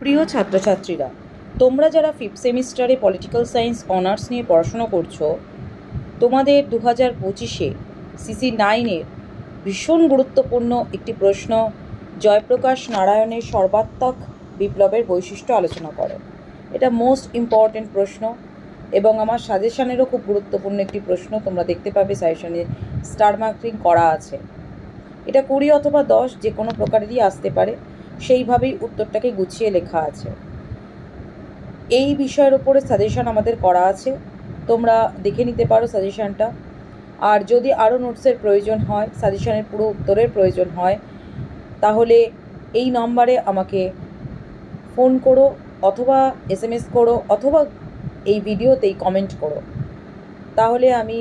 প্রিয় ছাত্রছাত্রীরা, তোমরা যারা ফিফথ সেমিস্টারে পলিটিক্যাল সায়েন্স অনার্স নিয়ে পড়াশোনা করছ, তোমাদের দু হাজার পঁচিশে সিসি নাইনের ভীষণ গুরুত্বপূর্ণ একটি প্রশ্ন জয়প্রকাশ নারায়ণের সর্বাত্মক বিপ্লবের বৈশিষ্ট্য আলোচনা করো। এটা মোস্ট ইম্পর্ট্যান্ট প্রশ্ন এবং আমার সাজেশানেরও খুব গুরুত্বপূর্ণ একটি প্রশ্ন তোমরা দেখতে পাবে, সাজেশনে স্টার মার্কিং করা আছে। এটা কুড়ি অথবা দশ যে কোনো প্রকারেরই আসতে পারে। সেইভাবেই উত্তরটাকে গুছিয়ে লেখা আছে। এই বিষয়ের ওপরে সাজেশন আমাদের করা আছে। তোমরা দেখে নিতে পারো সাজেশানটা আর যদি আরও নোটসের প্রয়োজন হয় সাজেশনের পুরো উত্তরের প্রয়োজন হয়, তাহলে এই নম্বরে আমাকে ফোন করো অথবা এস এম এস করো অথবা এই ভিডিওতেই কমেন্ট করো। তাহলে আমি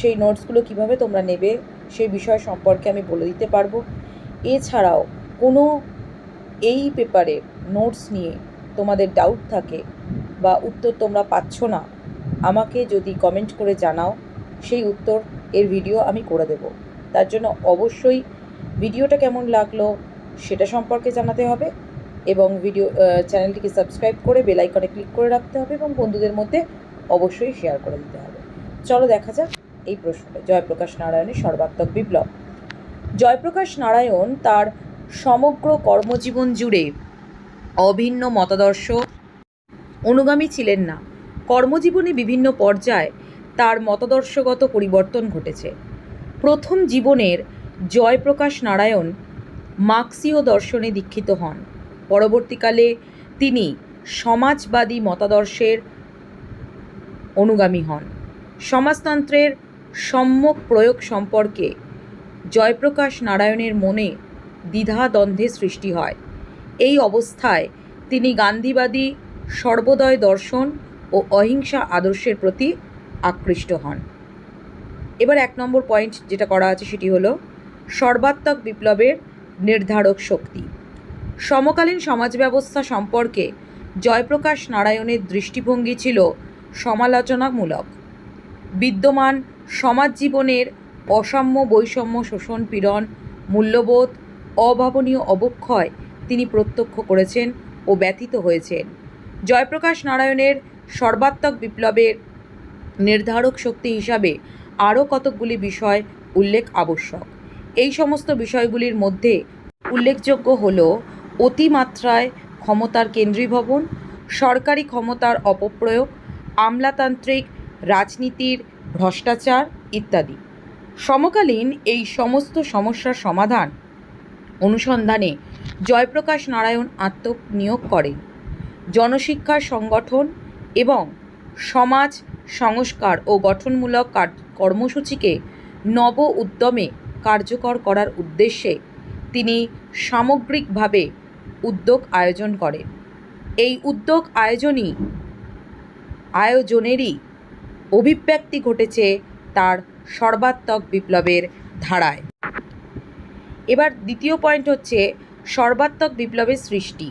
সেই নোটসগুলো কীভাবে তোমরা নেবে, সেই বিষয় সম্পর্কে আমি বলে দিতে পারব। এছাড়াও কোনো এই পেপারে নোটস নিয়ে তোমাদের ডাউট থাকে বা উত্তর তোমরা পাচ্ছ না, আমাকে যদি কমেন্ট করে জানাও, সেই উত্তর এর ভিডিও আমি করে দেব। তার জন্য অবশ্যই ভিডিওটা কেমন লাগল সেটা সম্পর্কে জানাতে হবে এবং ভিডিও চ্যানেলটিকে সাবস্ক্রাইব করে বেল আইকনে ক্লিক করে রাখতে হবে এবং বন্ধুদের মধ্যে অবশ্যই শেয়ার করে দিতে হবে। চলো দেখা যাক এই প্রশ্নটা। জয়প্রকাশ নারায়ণের সর্বাত্মক বিপ্লব। জয়প্রকাশ নারায়ণ তার সমগ্র কর্মজীবন জুড়ে অভিন্ন মতাদর্শ অনুগামী ছিলেন না। কর্মজীবনে বিভিন্ন পর্যায়ে তার মতাদর্শগত পরিবর্তন ঘটেছে। প্রথম জীবনের জয়প্রকাশ নারায়ণ মার্ক্সীয় দর্শনে দীক্ষিত হন। পরবর্তীকালে তিনি সমাজবাদী মতাদর্শের অনুগামী হন। সমাজতন্ত্রের সম্যক প্রয়োগ সম্পর্কে জয়প্রকাশ নারায়ণের মনে দ্বিধাদ্বন্দ্বের সৃষ্টি হয়। এই অবস্থায় তিনি গান্ধীবাদী সর্বোদয় দর্শন ও অহিংসা আদর্শের প্রতি আকৃষ্ট হন। এবার এক নম্বর পয়েন্ট যেটা করা আছে সেটি হলো, সর্বাত্মক বিপ্লবের নির্ধারক শক্তি। সমকালীন সমাজ ব্যবস্থা সম্পর্কে জয়প্রকাশ নারায়ণের দৃষ্টিভঙ্গি ছিল সমালোচনামূলক। বিদ্যমান সমাজ জীবনের অসাম্য বৈষম্য শোষণ পীড়ন, মূল্যবোধ অভাবনীয় অবক্ষয় তিনি প্রত্যক্ষ করেছেন ও ব্যথিত হয়েছেন। জয়প্রকাশ নারায়ণের সর্বাত্মক বিপ্লবের নির্ধারক শক্তি হিসাবে আরও কতকগুলি বিষয় উল্লেখ আবশ্যক। এই সমস্ত বিষয়গুলির মধ্যে উল্লেখযোগ্য হল অতিমাত্রায় ক্ষমতার কেন্দ্রীভবন, সরকারি ক্ষমতার অপপ্রয়োগ, আমলাতান্ত্রিক রাজনীতির ভ্রষ্টাচার ইত্যাদি। সমকালীন এই সমস্ত সমস্যার সমাধান অনুসন্ধানে জয়প্রকাশ নারায়ণ আত্মনিয়োগ করেন জনশিক্ষা সংগঠন এবং সমাজ সংস্কার ও গঠনমূলক কর্মসূচিকে নব উদ্যমে কার্যকর করার উদ্দেশ্যে তিনি সামগ্রিকভাবে উদ্যোগ আয়োজন করেন এই উদ্যোগ আয়োজনই, আয়োজনেরই অভিব্যক্তি ঘটেছে তার সর্বাত্মক বিপ্লবের ধারায়। এবার দ্বিতীয় পয়েন্ট হচ্ছে সর্বাত্মক বিপ্লবের সৃষ্টি।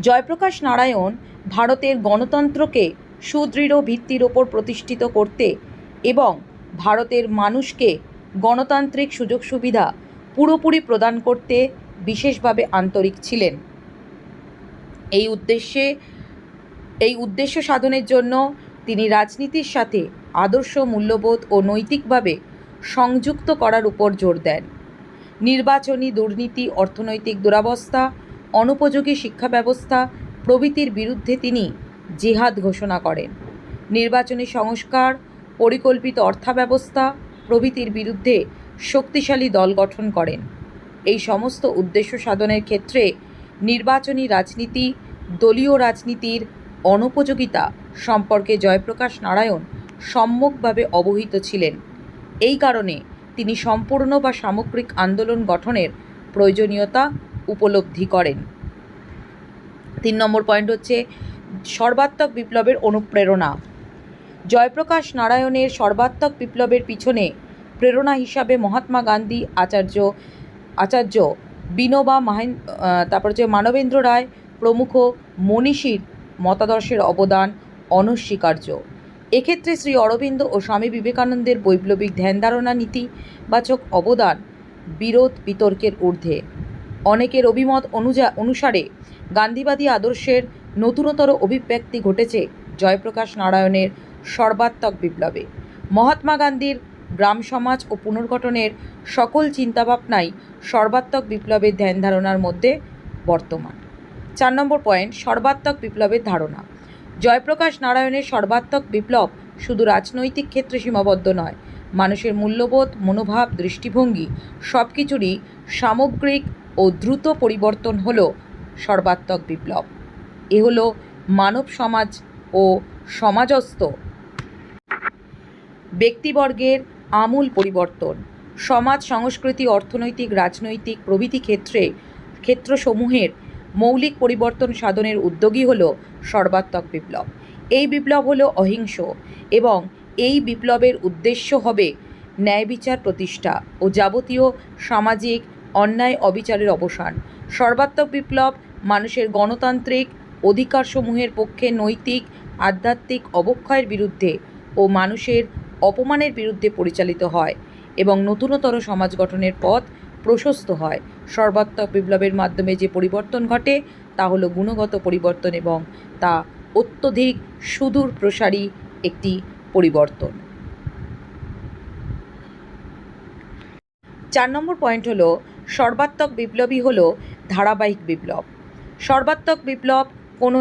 জয়প্রকাশ নারায়ণ ভারতের গণতন্ত্রকে সুদৃঢ় ভিত্তির ওপর প্রতিষ্ঠিত করতে এবং ভারতের মানুষকে গণতান্ত্রিক সুযোগ সুবিধা পুরোপুরি প্রদান করতে বিশেষভাবে আন্তরিক ছিলেন। এই উদ্দেশ্যে, এই উদ্দেশ্য সাধনের জন্য তিনি রাজনীতির সাথে আদর্শ মূল্যবোধ ও নৈতিকভাবে সংযুক্ত করার উপর জোর দেন। নির্বাচনী দুর্নীতি, অর্থনৈতিক দুরাবস্থা, অনুপযোগী শিক্ষা ব্যবস্থা প্রভৃতির বিরুদ্ধে তিনি জিহাদ ঘোষণা করেন। নির্বাচনী সংস্কার, পরিকল্পিত অর্থাব্যবস্থা প্রভৃতির বিরুদ্ধে শক্তিশালী দল গঠন করেন। এই সমস্ত উদ্দেশ্য সাধনের ক্ষেত্রে নির্বাচনী রাজনীতি, দলীয় রাজনীতির অনুপযোগিতা সম্পর্কে জয়প্রকাশ নারায়ণ সম্যকভাবে অবহিত ছিলেন। এই কারণে তিনি সম্পূর্ণ বা সামগ্রিক আন্দোলন গঠনের প্রয়োজনীয়তা উপলব্ধি করেন। তিন নম্বর পয়েন্ট হচ্ছে, সর্বাত্মক বিপ্লবের অনুপ্রেরণা। জয়প্রকাশ নারায়ণের সর্বাত্মক বিপ্লবের পিছনে প্রেরণা হিসাবে মহাত্মা গান্ধী, আচার্য আচার্য বিনোবা মাহেন তারপর হচ্ছে মানবেন্দ্র রায় প্রমুখ মনীষীর মতাদর্শের অবদান অনস্বীকার্য। এক্ষেত্রে শ্রী অরবিন্দ ও স্বামী বিবেকানন্দের বৈপ্লবিক ধ্যানধারণা নীতিবাচক অবদান, বিরোধ বিতর্কের ঊর্ধ্বে। অনেকের অভিমত অনুযা অনুসারে গান্ধীবাদী আদর্শের নতুনতর অভিব্যক্তি ঘটেছে জয়প্রকাশ নারায়ণের সর্বাত্মক বিপ্লবে। মহাত্মা গান্ধীর গ্রাম সমাজ ও পুনর্গঠনের সকল চিন্তাভাবনাই সর্বাত্মক বিপ্লবের ধ্যান ধারণার মধ্যে বর্তমান। চার নম্বর পয়েন্ট, সর্বাত্মক বিপ্লবের ধারণা। জয়প্রকাশ নারায়ণের সর্বাত্মক বিপ্লব শুধু রাজনৈতিক ক্ষেত্রে সীমাবদ্ধ নয়। মানুষের মূল্যবোধ, মনোভাব, দৃষ্টিভঙ্গি সব কিছুরই সামগ্রিক ও দ্রুত পরিবর্তন হল সর্বাত্মক বিপ্লব। এ হলো মানব সমাজ ও সমাজস্থ ব্যক্তিবর্গের আমূল পরিবর্তন। সমাজ, সংস্কৃতি, অর্থনৈতিক, রাজনৈতিক প্রভৃতি ক্ষেত্রে ক্ষেত্রসমূহের মৌলিক পরিবর্তন সাধনের উদ্যোগী হল সর্বাত্মক বিপ্লব। এই বিপ্লব হলো অহিংস এবং এই বিপ্লবের উদ্দেশ্য হবে ন্যায় বিচার প্রতিষ্ঠা ও যাবতীয় সামাজিক অন্যায় অবিচারের অবসান। সর্বাত্মক বিপ্লব মানুষের গণতান্ত্রিক অধিকারসমূহের পক্ষে নৈতিক, আধ্যাত্মিক অবক্ষয়ের বিরুদ্ধে ও মানুষের অপমানের বিরুদ্ধে পরিচালিত হয় এবং নতুনতর সমাজ গঠনের পথ প্রশস্ত হয়। সর্বাত্মক বিপ্লবের মাধ্যমে যে পরিবর্তন ঘটে, তা হলো গুণগত পরিবর্তন এবং তা অত্যধিক সুদূর প্রসারী একটি পরিবর্তন। চার নম্বর পয়েন্ট হলো, সর্বাত্মক বিপ্লবী হলো ধারাবাহিক বিপ্লব। সর্বাত্মক বিপ্লব কোনো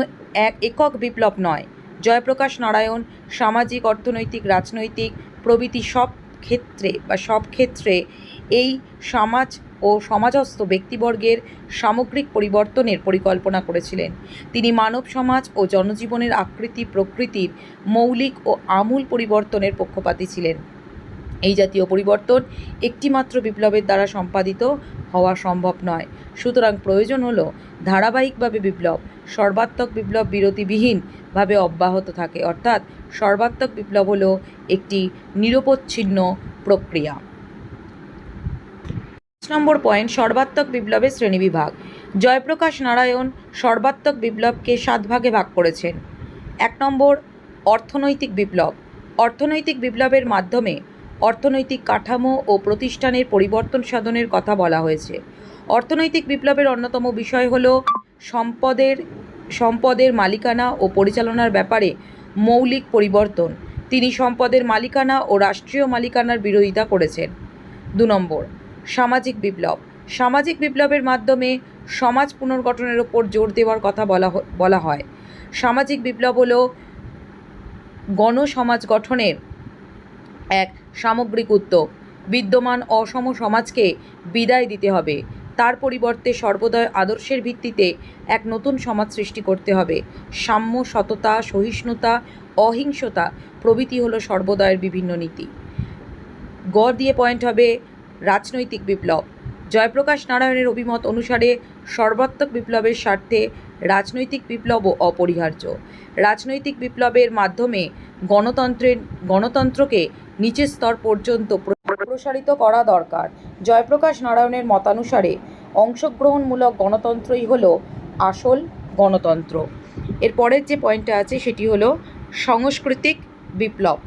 এক একক বিপ্লব নয়। জয়প্রকাশ নারায়ণ সামাজিক, অর্থনৈতিক, রাজনৈতিক প্রভৃতি সব ক্ষেত্রে বা সব ক্ষেত্রে এই সমাজ ও সমাজস্থ ব্যক্তিবর্গের সামগ্রিক পরিবর্তনের পরিকল্পনা করেছিলেন। তিনি মানব সমাজ ও জনজীবনের আকৃতি, প্রকৃতির মৌলিক ও আমূল পরিবর্তনের পক্ষপাতী ছিলেন। এই জাতীয় পরিবর্তন একটিমাত্র বিপ্লবের দ্বারা সম্পাদিত হওয়া সম্ভব নয়। সুতরাং প্রয়োজন হলো ধারাবাহিকভাবে বিপ্লব, সর্বাত্মক বিপ্লব বিরতিবিহীনভাবে অব্যাহত থাকে। অর্থাৎ সর্বাত্মক বিপ্লব হলো একটি নিরপচ্ছিন্ন প্রক্রিয়া। নম্বর পয়েন্ট, সর্বাত্মক বিপ্লবের শ্রেণীবিভাগ জয়প্রকাশ নারায়ণ সর্বাত্মক বিপ্লবকে সাত ভাগে ভাগ করেছেন। এক নম্বর, অর্থনৈতিক বিপ্লব। অর্থনৈতিক বিপ্লবের মাধ্যমে অর্থনৈতিক কাঠামো ও প্রতিষ্ঠানের পরিবর্তন সাধনের কথা বলা হয়েছে। অর্থনৈতিক বিপ্লবের অন্যতম বিষয় হল সম্পদের সম্পদের মালিকানা ও পরিচালনার ব্যাপারে মৌলিক পরিবর্তন। তিনি সম্পদের মালিকানা ও রাষ্ট্রীয় মালিকানার বিরোধিতা করেছেন। দু নম্বর সামাজিক বিপ্লব। সামাজিক বিপ্লবের মাধ্যমে সমাজ পুনর্গঠনের ওপর জোর দেওয়ার কথা বলা বলা হয়। সামাজিক বিপ্লব হলো গণসমাজ গঠনের এক সামগ্রিক উদ্যোগ। বিদ্যমান অসম সমাজকে বিদায় দিতে হবে। তার পরিবর্তে সর্বদয় আদর্শের ভিত্তিতে এক নতুন সমাজ সৃষ্টি করতে হবে। সাম্য সততা, সহিষ্ণুতা, অহিংসতা প্রভৃতি হলো সর্বদয়ের বিভিন্ন নীতি। গড় দিয়ে পয়েন্ট হবে রাজনৈতিক বিপ্লব। জয়প্রকাশ নারায়ণের অভিমত অনুসারে সর্বাত্মক বিপ্লবের স্বার্থে রাজনৈতিক বিপ্লবও অপরিহার্য। রাজনৈতিক বিপ্লবের মাধ্যমে গণতন্ত্রের, গণতন্ত্রকে নিচের স্তর পর্যন্ত প্রসারিত করা দরকার। জয়প্রকাশ নারায়ণের মতানুসারে অংশগ্রহণমূলক গণতন্ত্রই হলো আসল গণতন্ত্র। এরপরের যে পয়েন্টটা আছে সেটি হলো সাংস্কৃতিক বিপ্লব।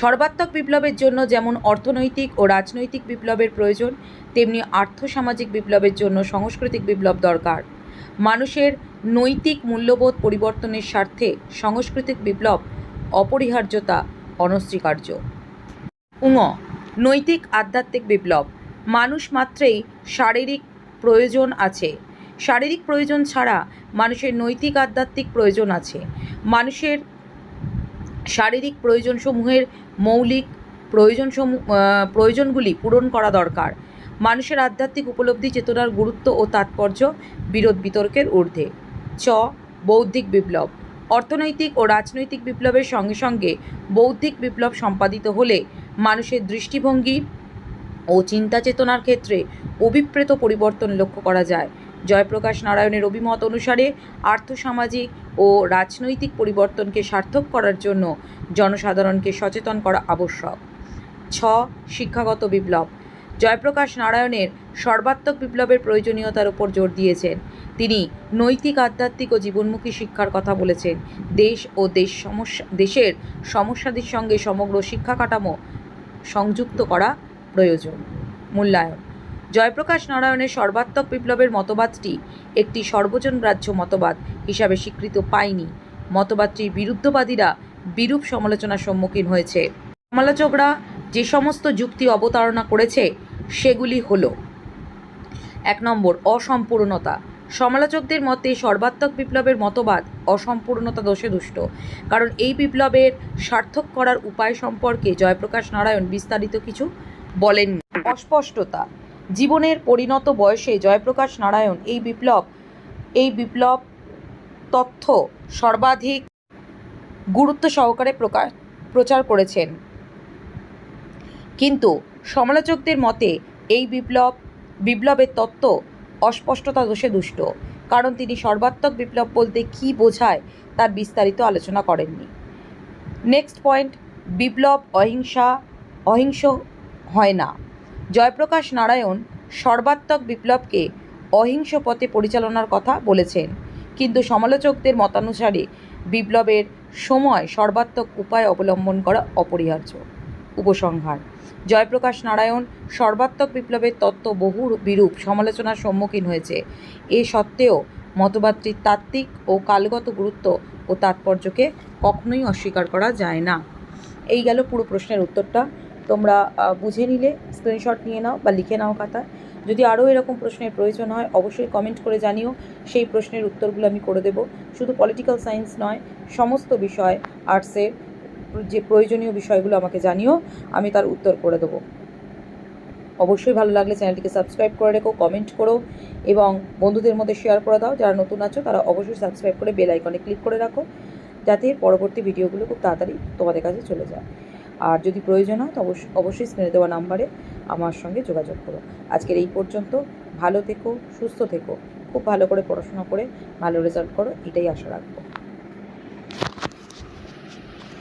সর্বাত্মক বিপ্লবের জন্য যেমন অর্থনৈতিক ও রাজনৈতিক বিপ্লবের প্রয়োজন, তেমনি আর্থসামাজিক বিপ্লবের জন্য সাংস্কৃতিক বিপ্লব দরকার। মানুষের নৈতিক মূল্যবোধ পরিবর্তনের স্বার্থে সাংস্কৃতিক বিপ্লব অপরিহার্যতা অনস্বীকার্য। উঙ নৈতিক আধ্যাত্মিক বিপ্লব। মানুষ মাত্রেই শারীরিক প্রয়োজন আছে। শারীরিক প্রয়োজন ছাড়া মানুষের নৈতিক আধ্যাত্মিক প্রয়োজন আছে। মানুষের শারীরিক প্রয়োজনসমূহের মৌলিক প্রয়োজনসমূহ আহ, প্রয়োজনগুলি পূরণ করা দরকার। মানুষের আধ্যাত্মিক উপলব্ধি চেতনার গুরুত্ব ও তাৎপর্য বিরোধ বিতর্কের ঊর্ধ্বে। চ বৌদ্ধিক বিপ্লব। অর্থনৈতিক ও রাজনৈতিক বিপ্লবের সঙ্গে সঙ্গে বৌদ্ধিক বিপ্লব সম্পাদিত হলে মানুষের দৃষ্টিভঙ্গি ও চিন্তা চেতনার ক্ষেত্রে অভিপ্রেত পরিবর্তন লক্ষ্য করা যায়। জয়প্রকাশ নারায়ণের অভিমত অনুসারে আর্থসামাজিক ও রাজনৈতিক পরিবর্তনকে সার্থক করার জন্য জনসাধারণকে সচেতন করা আবশ্যক। ছ, শিক্ষাগত বিপ্লব। জয়প্রকাশ নারায়ণের সর্বাত্মক বিপ্লবের প্রয়োজনীয়তার উপর জোর দিয়েছেন। তিনি নৈতিক, আধ্যাত্মিক ও জীবনমুখী শিক্ষার কথা বলেছেন। দেশ ও দেশ সমস্যা, দেশের সমস্যাদের সঙ্গে সমগ্র শিক্ষা কাঠামো সংযুক্ত করা প্রয়োজন। মূল্যায়ন। জয়প্রকাশ নারায়ণের সর্বাত্মক বিপ্লবের মতবাদটি একটি সর্বজন সর্বজনগ্রাহ্য মতবাদ হিসাবে স্বীকৃত পায়নি। মতবাদটির বিরুদ্ধবাদীরা বিরূপ সমালোচনার সম্মুখীন হয়েছে। সমালোচকরা যে সমস্ত যুক্তি অবতারণা করেছে, সেগুলি হল এক নম্বর, অসম্পূর্ণতা। সমালোচকদের মতে সর্বাত্মক বিপ্লবের মতবাদ অসম্পূর্ণতা দোষে দুষ্ট। কারণ এই বিপ্লবের সার্থক করার উপায় সম্পর্কে জয়প্রকাশ নারায়ণ বিস্তারিত কিছু বলেননি। অস্পষ্টতা। জীবনের পরিণত বয়সে জয়প্রকাশ নারায়ণ এই বিপ্লব এই বিপ্লব তথ্য সর্বাধিক গুরুত্ব সহকারে প্রকাশ, প্রচার করেছেন। কিন্তু সমালোচকদের মতে এই বিপ্লব, বিপ্লবের তত্ত্ব অস্পষ্টতা দোষে দুষ্ট। কারণ তিনি সর্বাত্মক বিপ্লব বলতে কী বোঝায় তার বিস্তারিত আলোচনা করেননি। নেক্সট পয়েন্ট, বিপ্লব অহিংসা, অহিংস হয় না। জয়প্রকাশ নারায়ণ সর্বাত্মক বিপ্লবকে অহিংস পথে পরিচালনার কথা বলেছেন। কিন্তু সমালোচকদের মতানুসারে বিপ্লবের সময় সর্বাত্মক উপায় অবলম্বন করা অপরিহার্য। উপসংহার, জয়প্রকাশ নারায়ণ সর্বাত্মক বিপ্লবের তত্ত্ব বহু বিরূপ সমালোচনার সম্মুখীন হয়েছে। এ সত্ত্বেও মতবাদটির তাত্ত্বিক ও কালগত গুরুত্ব ও তাৎপর্যকে কখনোই অস্বীকার করা যায় না। এই গেল পুরো প্রশ্নের উত্তরটা। তোমরা বুঝে নিলে স্ক্রিনশট নিয়ে নাও বা লিখে নাও খাতায়। যদি আরও এরকম প্রশ্নের প্রয়োজন হয়, অবশ্যই কমেন্ট করে জানিও, সেই প্রশ্নের উত্তরগুলো আমি করে দেব। শুধু পলিটিক্যাল সায়েন্স নয়, সমস্ত বিষয় আর্টসের যে প্রয়োজনীয় বিষয়গুলো আমাকে জানিও, আমি তার উত্তর করে দেবো। অবশ্যই ভালো লাগলে চ্যানেলটিকে সাবস্ক্রাইব করে রেখো কমেন্ট করো এবং বন্ধুদের মধ্যে শেয়ার করে দাও। যারা নতুন আছো, তারা অবশ্যই সাবস্ক্রাইব করে বেল আইকনে ক্লিক করে রাখো, যাতে পরবর্তী ভিডিওগুলো খুব তাড়াতাড়ি তোমাদের কাছে চলে যায়। আর যদি প্রয়োজন হয়, তো অবশ্যই অবশ্যই স্ক্রিনে দেওয়া নাম্বারে আমার সঙ্গে যোগাযোগ করো। আজকের এই পর্যন্ত, ভালো থেকো, সুস্থ থেকো, খুব ভালো করে পড়াশোনা করে, ভালো রেজাল্ট করো, এটাই আশা রাখব।